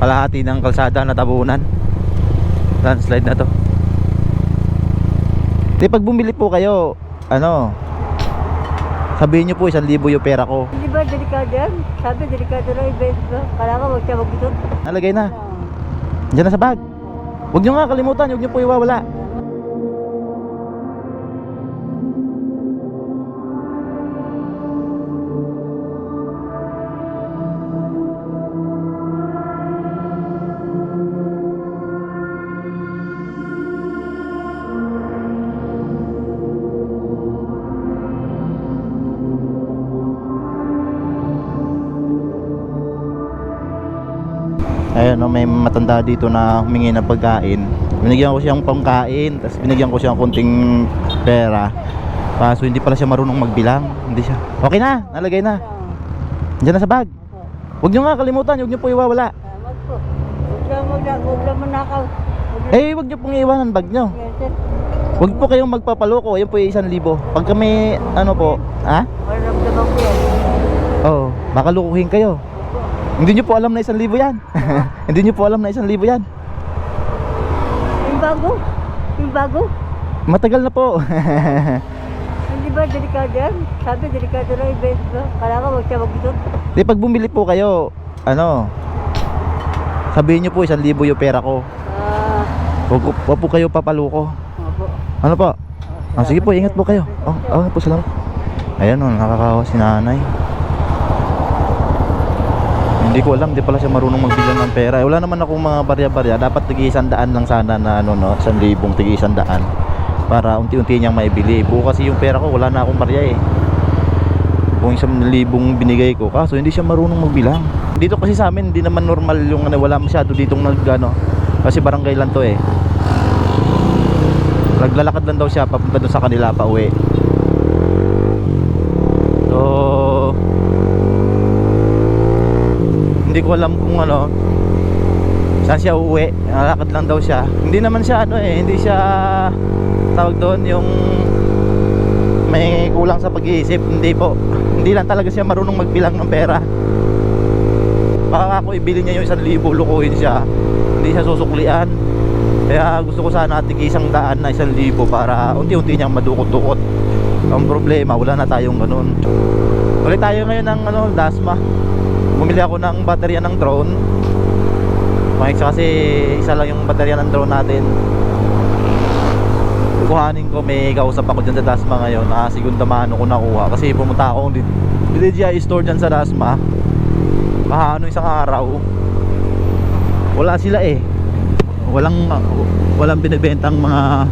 kalahati ng kalsada na tabunan. Landslide na to. Di pag bumili po kayo ano sabihin nyo po isang libo yung pera ko. Hindi ba delikado yan? Sabi delikado na event ko. Kailangan huwag siya magbitot. nalagay na. Diyan na sa bag. Huwag nyo nga kalimutan huwag nyo po iwawala Ayun, no, may matanda dito na humingi ng pagkain. Binigyan ko siyang pangkain, tapos binigyan ko siyang konting pera. Kaso hindi pala siya marunong magbilang. Hindi siya. Okay na, nalagay na. Diyan na sa bag. Huwag nyo nga kalimutan, huwag nyo po iwawala. Eh, huwag nyo pong iwanan bag nyo. Huwag po kayong magpapaloko, yan po yung isang libo. Pag kami, ano po, ha? Oo, oh, baka lukuhin kayo. Hindi nyo po alam na isang libo yan. hindi nyo po alam na isang libo yan. Yung bago? Yung bago? Matagal na po. Hindi ba delikado yan? Sabi delikado na event ko. Kailangan huwag siya magbitot. Di pag bumili po kayo, ano, sabihin nyo po isang libo yung pera ko. Ah, Huwag, po- huwag po kayo papaluko. opo. Ano po? Ah, sige po, ingat po kayo. Oh, oh po, salamat. Ayan oh, nakakawa si nanay. Hindi ko alam, di pala siya marunong magbilang ng pera. Eh, Wala naman akong mga barya-barya. Dapat tigi daan lang sana na ano no, isang libong tigi daan para unti-unti niyang maibili. Buo kasi yung pera ko, wala na akong barya eh. Kung isang libong binigay ko, kaso hindi siya marunong magbilang. Dito kasi sa amin, hindi naman normal yung ano, wala masyado ditong nag ano, kasi barangay lang to eh. Naglalakad lang daw siya papunta doon sa kanila pa uwi. Hindi ko alam kung ano saan siya uuwi. Nalakad lang daw siya. Hindi naman siya ano eh, hindi siya tawag doon yung may kulang sa pag-iisip. Hindi po. Hindi lang talaga siya marunong magbilang ng pera. Baka ako ibili niya yung isang libo, lukuhin siya. Hindi siya susuklian. Kaya gusto ko sana tig isang daan na isang libo para unti-unti niyang madukot-dukot. Ang problema, wala na tayong ganun. Ulit tayo ngayon ng ano, Dasma. Bumili ako ng baterya ng drone. Mike kasi isa lang yung baterya ng drone natin. Kuhanin ko, may kausap ako dyan sa Dasma ngayon. Na segunda mano ko nakuha. Kasi pumunta ako di DJI store dyan sa Dasma. Kahano isang araw. Wala sila eh walang walang binibentang mga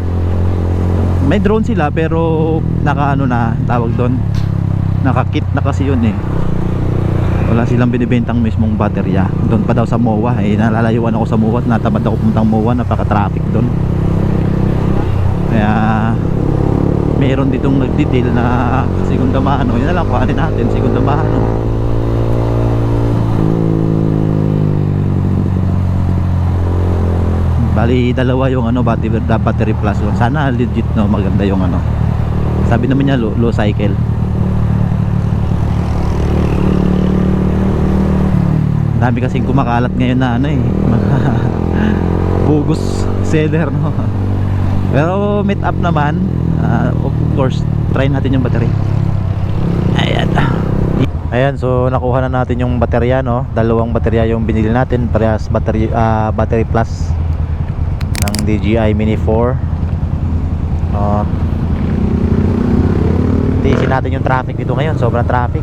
may drone sila pero naka ano na tawag doon naka-kit na kasi yun eh wala silang binibentang mismong baterya doon pa daw sa MOA eh nalalayuan ako sa MOA at natamad ako puntang MOA napaka-traffic doon kaya meron ditong nag-detail na segunda mano yun na lang kuhanin natin segunda mano Bali dalawa yung ano battery, battery plus one. Sana legit no maganda yung ano. Sabi naman niya low, low cycle. Dami kasing kumakalat ngayon na ano eh. Bugos seller no. Pero meet up naman. ah, of course, try natin yung battery. Ayan. Ayan, so nakuha na natin yung baterya no. Dalawang baterya yung binili natin, parehas battery ah, battery plus ng DJI Mini 4 uh, tiisin natin yung traffic dito ngayon sobrang traffic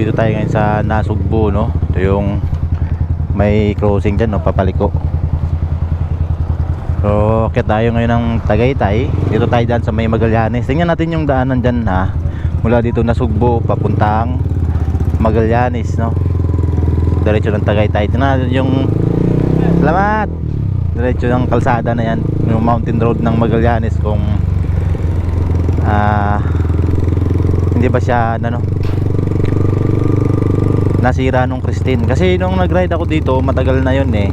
dito tayo ngayon sa Nasugbu no. Ito yung may crossing dyan no, papaliko. So akit tayo ngayon ng Tagaytay. Dito tayo dyan sa may Magallanes. Tingnan natin yung daanan dyan ha. Mula dito Nasugbu papuntang Magallanes no. Diretso ng Tagaytay. Tingnan yung Salamat! Diretso ng kalsada na yan. Yung mountain road ng Magallanes kung ah hindi ba siya ano nasira nung Christine. Kasi nung nag-ride ako dito matagal na yun eh.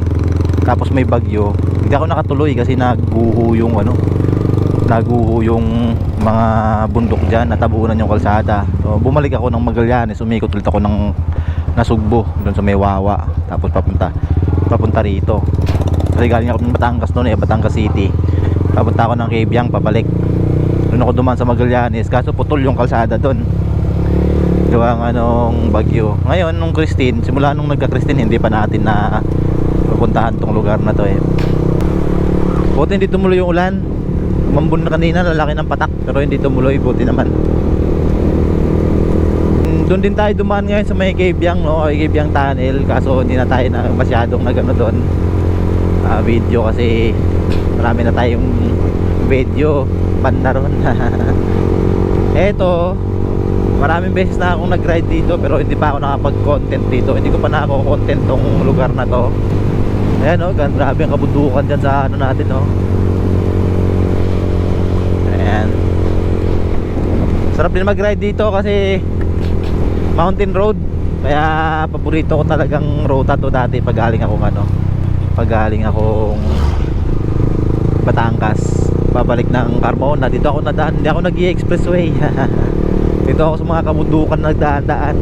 Tapos may bagyo. Hindi ako nakatuloy kasi naguho yung ano naguho yung mga bundok dyan. Natabunan yung kalsada. So, bumalik ako ng Magallanes. Umikot ulit ako ng Nasugbo doon sa may Wawa tapos papunta papunta rito. Kasi galing ako ng Batangas noon eh Batangas City. Papunta ako ng Kebyang pabalik. Doon ako duman sa Magallanes. Kaso putol yung kalsada doon gawa nga nung bagyo. Ngayon nung Christine simula nung nagka Christine hindi pa natin na pupuntahan tong lugar na to eh. Buti hindi tumuloy yung ulan. Umambon na kanina lalaki ng patak pero hindi tumuloy buti naman. Doon din tayo dumaan ngayon sa may Kebyang no? Kebyang tunnel kaso hindi na tayo na masyadong nagano doon. Ah, video kasi marami na tayong video banda ron eto maraming beses na akong nag-ride dito pero hindi pa ako nakapag-content dito. Hindi ko pa na ako content tong lugar na to. Ayan o gan grabe ang kabundukan dyan sa ano natin no ayan. Sarap din mag-ride dito kasi mountain road. Kaya paborito ko talagang ruta to dati pag galing akong ano pag galing akong Batangas. Pabalik ng Carmona. Dito ako nadaan. Hindi ako nag expressway dito ako sa mga kabundukan nagdaan-daan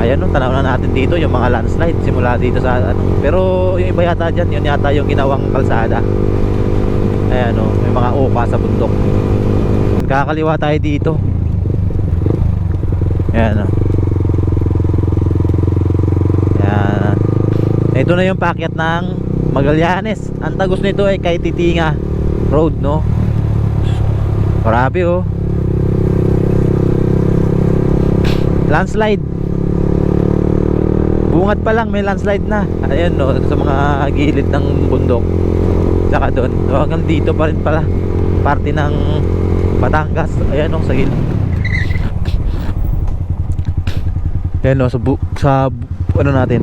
ayan no tanaw na natin dito yung mga landslide simula dito sa ano. Pero yung iba yata dyan yun yata yung ginawang kalsada. Ayan no may mga upa sa bundok. Kakaliwa tayo dito. Ayan no. Ayan. Ito na yung pakyat ng Magallanes. Ang tagos nito ay kay Titinga Road no Grabe oh. Landslide. Bungat pa lang may landslide na. Ayan no sa mga gilid ng bundok. Saka doon so, hanggang dito pa rin pala. Parte ng Batangas. Ayan no sa gilid. Ayan no sa, bu sa ano natin.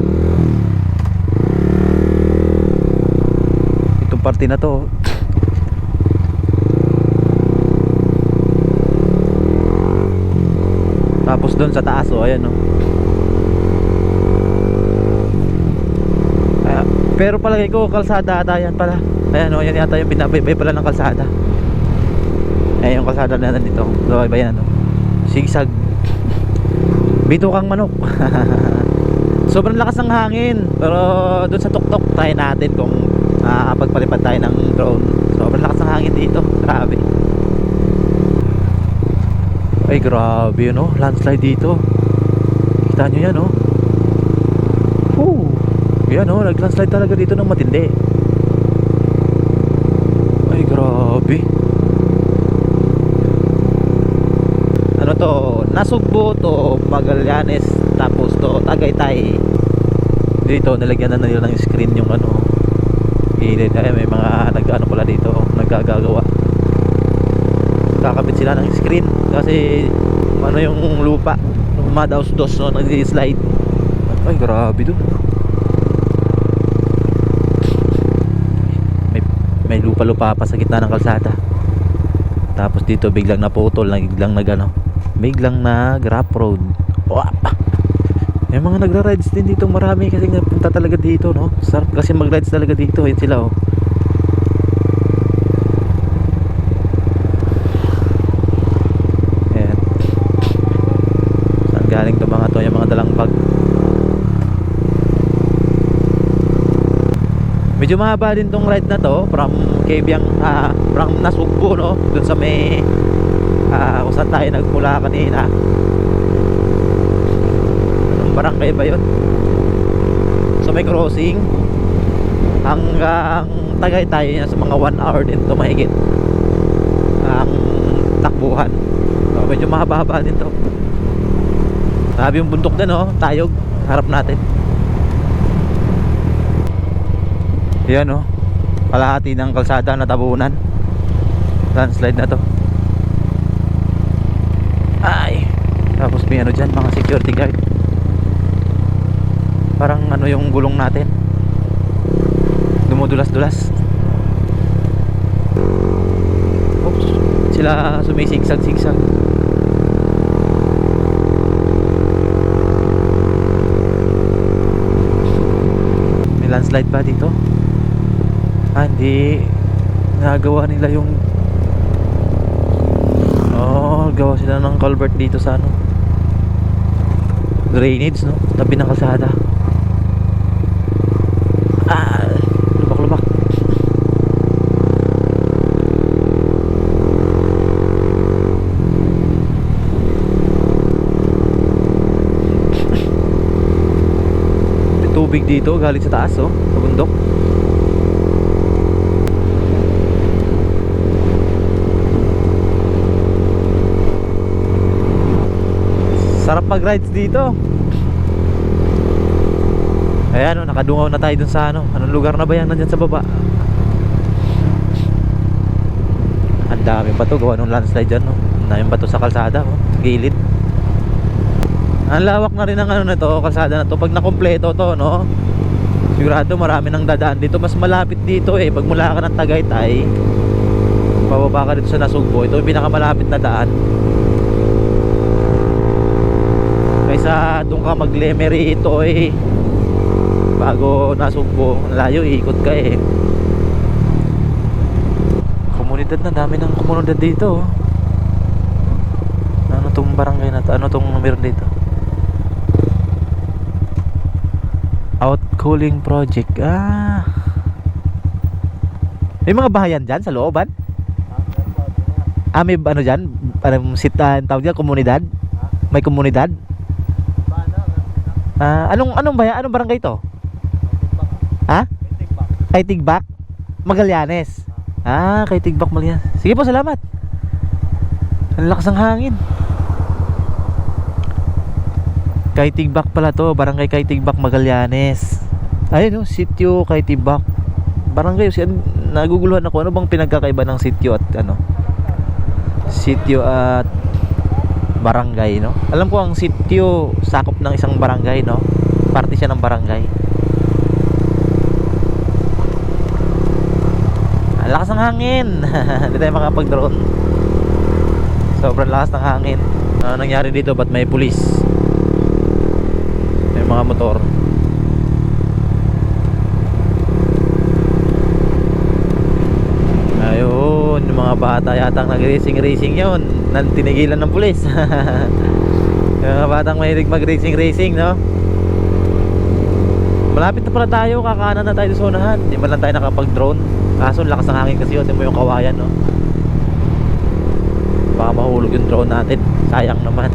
Itong parte na to Tapos doon sa taas oh, ayan oh. Kaya, pero palagay ko kalsada ata yan pala. Ayan oh, yan yata yung binabaybay pala ng kalsada. Ayan yung kalsada na nandito. Iba yan oh. Sigsag. Bito kang manok. Sobrang lakas ng hangin. Pero doon sa tuktok tayo natin kung nakakapagpalipad tayo ng drone. Sobrang lakas ng hangin dito. Grabe. Ay grabe no, landslide dito. Kita nyo yan no. Woo. Yan no, nag-landslide talaga dito ng matindi. Ay grabe. Ano to, Nasugbo to Magallanes tapos to Tagaytay. Dito nilagyan na nila ng screen yung ano. Gilid ay may mga nag-ano pala dito, naggagawa kakabit sila ng screen kasi ano yung lupa? Madaos-dos no? Nag-slide. Ay grabe doon may, may lupa-lupa pa sa gitna ng kalsada. Tapos dito biglang naputol biglang nag ano biglang nag rough road. Wap! may mga nagra-rides din dito. Marami kasi napunta talaga dito no? Sarap kasi mag-rides talaga dito yun sila oh Ayan. Saan galing to mga to? Yung mga dalang bag. Medyo mahaba din tong ride na to from Kebyang, ah, from Nasugbo no? Dun sa may ah, kung saan tayo nagmula kanina. Anong barangay ba yun? So may crossing hanggang Tagaytay yan sa mga 1 hour din to mahigit ang takbuhan mahaba-haba din to. Sabi yung bundok din oh, tayog, harap natin. Yan oh, kalahati ng kalsada na tabunan. Landslide na to. Ay, tapos may ano dyan, mga security guard. Parang ano yung gulong natin. Dumudulas-dulas. Oops, sila sumisigsag-sigsag. May landslide ba dito? Ah, hindi. Nagawa nila yung... Oh, gawa sila ng culvert dito sa ano. Drainage, no? Tabi ng kalsada. Ah. May tubig dito galing sa taas oh, sa bundok. Mag-rides dito. Ayan oh, nakadungaw na tayo dun sa ano. Anong lugar na ba yan nandyan sa baba? Ang daming bato gawa ng landslide dyan no. Ang daming bato sa kalsada oh, gilid. Ang lawak na rin ng ano na to, kalsada na to. Pag nakompleto to, no? Sigurado marami nang dadaan dito. Mas malapit dito eh. Pag mula ka ng Tagaytay, pababa ka dito sa Nasugbo. Ito yung pinakamalapit na daan. Kaysa doon ka mag-Lemery ito eh. Bago Nasugbo, layo ikot ka eh. Komunidad na dami ng komunidad dito. oh. Ano tong barangay na to? Ano tong meron dito? Outcooling project. Ah. May mga bahayan dyan sa looban? Ah, may ano dyan? Parang sitan, tawag dyan, komunidad? May komunidad? Ah, anong anong bayan? Anong barangay to? Ha? Kay Tigbak? Magallanes. Ah, kay Tigbak Magallanes. Sige po, salamat. Ang lakas ng hangin. Kay Tigbak pala to, barangay kay Tigbak Magallanes. Ayun oh, sitio kay Tigbak. Barangay, si naguguluhan ako ano bang pinagkakaiba ng sitio at ano? Sitio at barangay, no? Alam ko ang sitio sakop ng isang barangay, no? Parte siya ng barangay. Ang lakas ng hangin. Hindi tayo makapag-drone. Sobrang lakas ng hangin. Ano nangyari dito? Ba't may pulis? May mga motor. Ayun, yung mga bata yatang nag-racing-racing yun. Tinigilan ng pulis. yung mga batang mahilig mag-racing-racing, no? Malapit na pala tayo, kakanan na tayo sa unahan. Hindi man lang tayo nakapag-drone. Kaso lakas ng hangin kasi yun, mo yung kawayan, no? Baka mahulog yung drone natin. Sayang naman.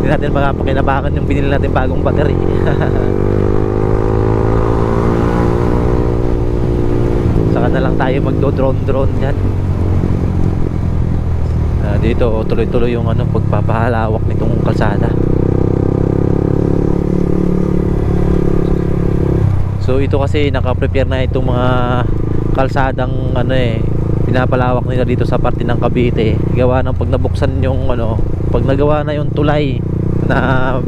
Hindi natin makapakinabangan yung binili natin bagong battery. Saka na lang tayo magdo-drone-drone yan. Ah, dito, oh, tuloy-tuloy yung ano, pagpapahalawak nitong kalsada. So ito kasi naka-prepare na itong mga kalsadang ano eh pinapalawak nila dito sa parte ng Cavite. Gawa ng pag nabuksan yung ano, pag nagawa na yung tulay na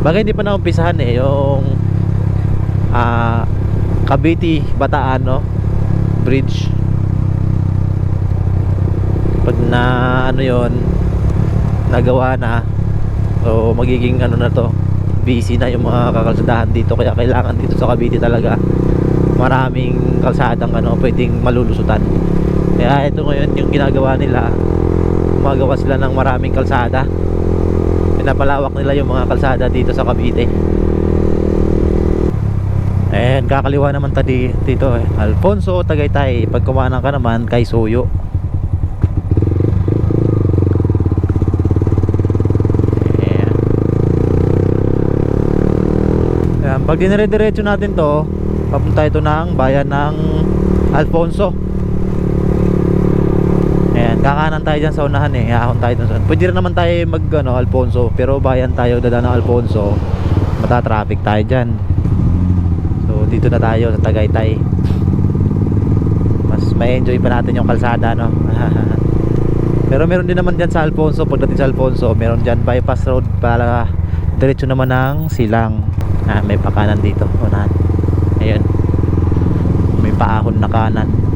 bagay hindi pa na umpisahan eh yung ah Cavite Bataan no bridge na ano yon nagawa na. So magiging ano na to busy na yung mga kakalsadahan dito. Kaya kailangan dito sa Cavite talaga maraming kalsadang ano pwedeng malulusutan. Kaya ito ngayon yung ginagawa nila. Gumagawa sila ng maraming kalsada. Pinapalawak nila yung mga kalsada dito sa Cavite. And kakaliwa naman tadi dito eh. Alfonso Tagaytay pag kumanan ka naman kay Soyo Ayan. Ayan, pag dinire-diretso natin to papunta ito ng bayan ng Alfonso Ayan, Kakanan tayo dyan sa unahan eh. Ahon tayo dun Pwede rin naman tayo mag ano, Alfonso. Pero bayan tayo dadaan ng Alfonso. Mata-traffic tayo dyan. So dito na tayo sa Tagaytay. Mas may enjoy pa natin yung kalsada no. Pero meron din naman dyan sa Alfonso. Pagdating sa Alfonso, meron dyan bypass road para diretso naman ng silang. Ah, may pakanan dito. Unahan. Ayun. May paahon na kanan.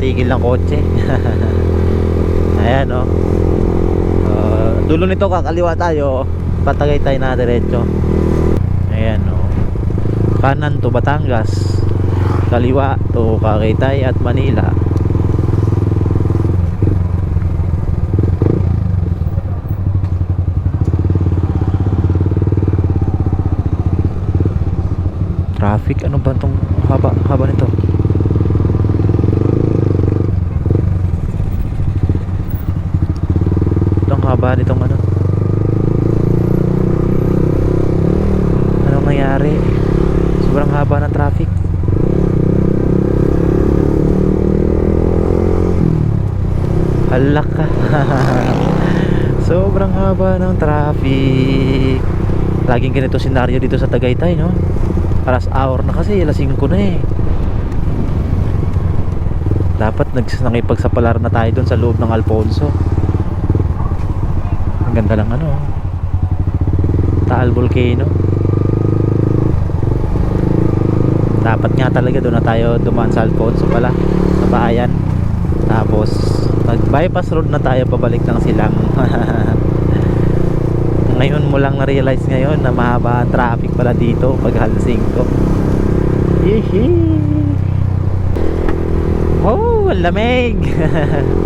Gulat ako sa tigil ng kotse. Ayan oh. Uh, dulo nito kakaliwa tayo. Patagay tayo na diretso. Ayan oh. Kanan to Batangas. Kaliwa to Cagayan at Manila. Traffic ano ba tong haba haba nito? Haba nitong ano. Anong nangyari? Sobrang haba ng traffic. Halak ka. Sobrang haba ng traffic. Laging ganito senaryo dito sa Tagaytay, no? Alas hour na kasi, alas 5 na eh. Dapat nags- nakipagsapalar na tayo dun sa loob ng Alfonso. Ang ganda ng ano. Taal Volcano. Dapat nga talaga doon na tayo dumaan sa Alfonso pala. Sa bayan. Tapos mag bypass road na tayo pabalik ng silang. ngayon mo lang na-realize ngayon na mahaba ang traffic pala dito pag 5. Hihi. Oh, lamig.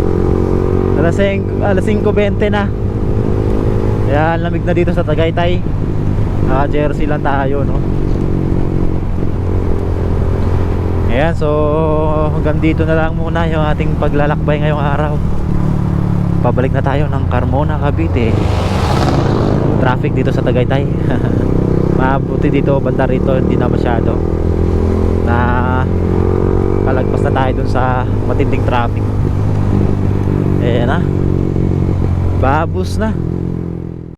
alas 5, alas 5.20 na. Kaya ang lamig na dito sa Tagaytay. Naka-jersey lang tayo, no? Ayan, so hanggang dito na lang muna yung ating paglalakbay ngayong araw. Pabalik na tayo ng Carmona, Cavite. Traffic dito sa Tagaytay. Mabuti dito, banda rito, hindi na masyado. Na kalagpas na tayo dun sa matinding traffic. Ayan na. Babus na.